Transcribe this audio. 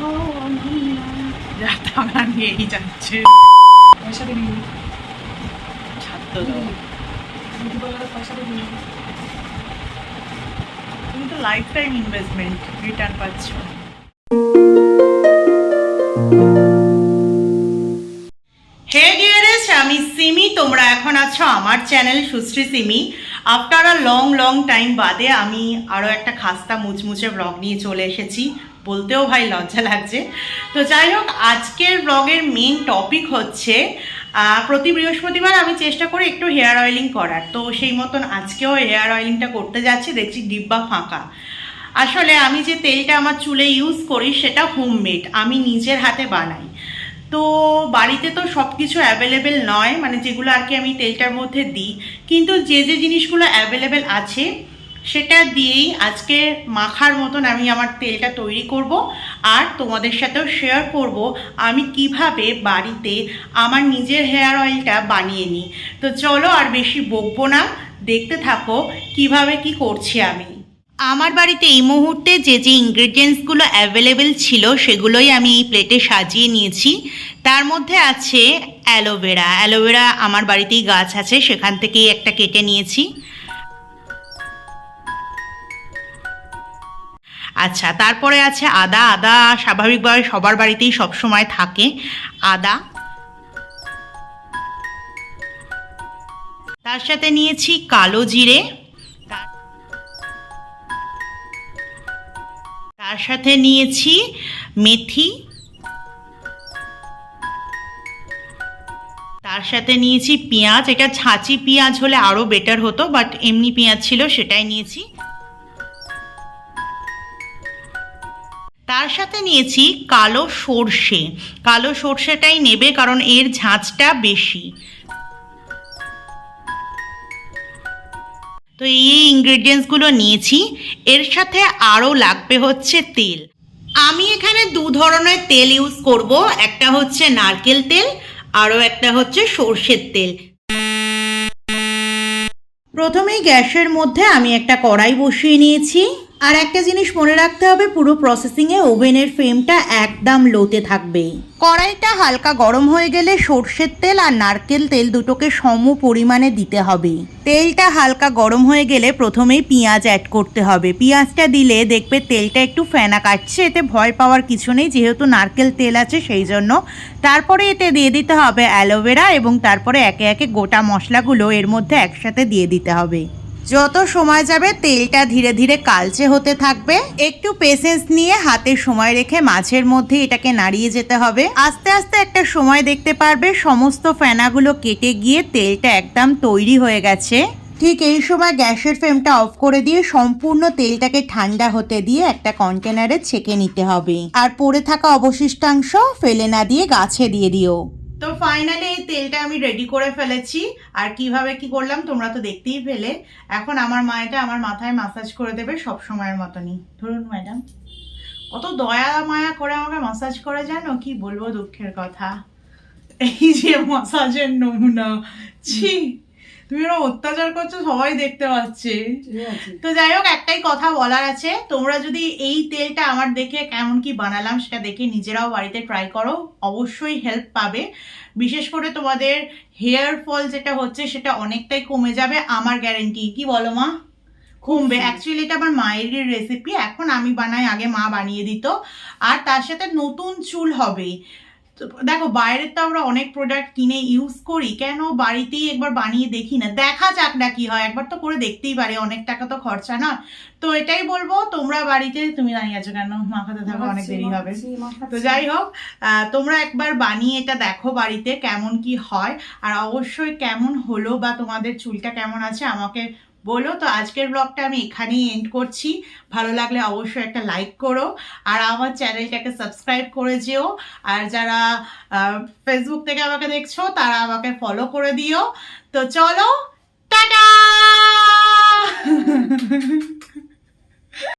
হও অনন্যা নিয়েই যাচ্ছে। পয়সা দিবি ছাত্র দাও বিউটি তুমি তো লাইফ টাইম ইনভেস্টমেন্ট রিটার্ন পাচ্ছ। সিমি, তোমরা এখন আছো আমার channel Sushri Simi. After a long long time বাদে আমি আরও একটা খাস্তা মুচমুচে ব্লগ নিয়ে চলে এসেছি। বলতেও ভাই লজ্জা লাগছে। তো যাই হোক, আজকের ব্লগের মেন টপিক হচ্ছে প্রতি বৃহস্পতিবার আমি চেষ্টা করি একটু হেয়ার অয়েলিং করার। তো সেই মতন আজকেও হেয়ার অয়েলিংটা করতে যাচ্ছি, দেখছি ডিব্বা ফাঁকা। আসলে আমি যে তেলটা আমার চুলে ইউজ করি, সেটা হোমমেড আমি নিজের হাতে বানাই। তো বাড়িতে তো সব কিছু অ্যাভেলেবেল নয় মানে যেগুলো আর কি আমি তেলটার মধ্যে দিই। কিন্তু যে যে জিনিসগুলো অ্যাভেলেবেল আছে, সেটা দিয়েই আজকে মাখার মতন আমি আমার তেলটা তৈরি করব আর তোমাদের সাথেও শেয়ার করব আমি কীভাবে বাড়িতে আমার নিজের হেয়ার অয়েলটা বানিয়ে নিই। তো চলো আর বেশি বকবো না, দেখতে থাকো কীভাবে কি করছি আমি। আমার বাড়িতে এই মুহূর্তে যে যে ইনগ্রিডিয়েন্টসগুলো অ্যাভেলেবেল ছিল, সেগুলোই আমি এই প্লেটে সাজিয়ে নিয়েছি। তার মধ্যে আছে অ্যালোভেরা অ্যালোভেরা আমার বাড়িতেই গাছ আছে, সেখান থেকেই একটা কেটে নিয়েছি। আচ্ছা তারপরে আছে আদা। আদা স্বাভাবিকভাবে সবার বাড়িতেই সবসময় থাকে। আদা। তার সাথে নিয়েছি কালো জিরে। তার সাথে নিয়েছি মেথি। তার সাথে নিয়েছি পেঁয়াজ। এটা ছাঁচি পেঁয়াজ হলে আরও বেটার হতো বাট এমনি পেঁয়াজ ছিল, সেটাই নিয়েছি। তার সাথে নিয়েছি কালো সর্ষে। কালো সর্ষেটাই নেবে কারণ এর ঝাঁচটা বেশি। তো এই ইনগ্রিডিয়েন্টসগুলো নিয়েছি। এর সাথে আরও লাগবে হচ্ছে তেল। আমি এখানে দু ধরনের তেল ইউজ করব। একটা হচ্ছে নারকেল তেল আরও একটা হচ্ছে সর্ষের তেল। প্রথমেই গ্যাসের মধ্যে আমি একটা কড়াই বসিয়ে নিয়েছি। আর একটা জিনিস মনে রাখতে হবে, পুরো প্রসেসিংয়ে ওভেনের ফ্লেমটা একদম লোতে থাকবে। কড়াইটা হালকা গরম হয়ে গেলে সর্ষের তেল আর নারকেল তেল দুটোকে সম পরিমাণে দিতে হবে। তেলটা হালকা গরম হয়ে গেলে প্রথমেই পেঁয়াজ অ্যাড করতে হবে। পেঁয়াজটা দিলে দেখবে তেলটা একটু ফেনা কাটছে, এতে ভয় পাওয়ার কিছু নেই, যেহেতু নারকেল তেল আছে সেই জন্য। তারপরে এতে দিয়ে দিতে হবে অ্যালোভেরা এবং তারপরে একে একে গোটা মশলাগুলো এর মধ্যে একসাথে দিয়ে দিতে হবে। যত সময় যাবে, তেলটা ধীরে ধীরে কালচে হতে থাকবে। একটু পেশেন্স নিয়ে হাতে সময় রেখে মাছের মধ্যে এটাকে নাড়িয়ে যেতে হবে। আস্তে আস্তে একটা সময় দেখতে পারবে, সমস্ত ফেনাগুলো কেটে গিয়ে তেলটা একদম তৈরি হয়ে গেছে। ঠিক এই সময় গ্যাসের ফ্লেমটা অফ করে দিয়ে সম্পূর্ণ তেলটাকে ঠান্ডা হতে দিয়ে একটা কন্টেনারে ছেঁকে নিতে হবে। আর পড়ে থাকা অবশিষ্টাংশ ফেলে না দিয়ে গাছে দিয়ে দিও। তো ফাইনালি এই তেলটা আমি রেডি করে ফেলেছি। আর কীভাবে কি করলাম, তোমরা তো দেখতেই ফেলে এখন আমার মা এটা আমার মাথায় মাসাজ করে দেবে সব সময়ের মতনই। ধরুন ম্যাডাম কত দয়া মায়া করে আমাকে মাসাজ করে জানো? কি বলব দুঃখের কথা। এই যে মাসাজের নমুনা। ছি। তুমি ওরা অত্যাচার করছ সবাই দেখতে পাচ্ছে। তো যাই হোক একটাই কথা বলার আছে তোমরা যদি এই তেলটা আমার দেখে কেমন কি বানালাম সেটা দেখে নিজেরাও বাড়িতে ট্রাই করো অবশ্যই হেল্প পাবে। বিশেষ করে তোমাদের হেয়ার ফল যেটা হচ্ছে সেটা অনেকটাই কমে যাবে আমার গ্যারেন্টি কি বলো মা? কমবে। অ্যাকচুয়ালি এটা আমার মায়েরই রেসিপি এখন আমি বানাই আগে মা বানিয়ে দিত। আর তার সাথে নতুন চুল হবে দেখো বাইরের তো আমরা অনেক প্রোডাক্ট কিনে ইউজ করি। কেন বাড়িতেই একবার বানিয়ে দেখি না? দেখা যাক না কি হয়। একবার তো করে দেখতেই পারে অনেক টাকা তো খরচা না। তো এটাই বলব তোমরা বাড়িতে তুমি দাঁড়িয়ে আছো কেন? মাখাতে থাকো অনেক দেরি হবে। তো যাই হোক আহ, তোমরা একবার বানিয়ে এটা দেখো বাড়িতে কেমন কি হয়। আর অবশ্যই কেমন হলো বা তোমাদের চুলটা কেমন আছে আমাকে বলো, তো আজকের ব্লগটা আমি এখানেই এন্ড করছি। ভালো লাগলে অবশ্যই একটা লাইক করো, আর আমার চ্যানেলটাকে সাবস্ক্রাইব করে যেও। আর যারা ফেসবুক থেকে আমাকে দেখছ, তারা আমাকে ফলো করে দিও। তো চলো, টাটা!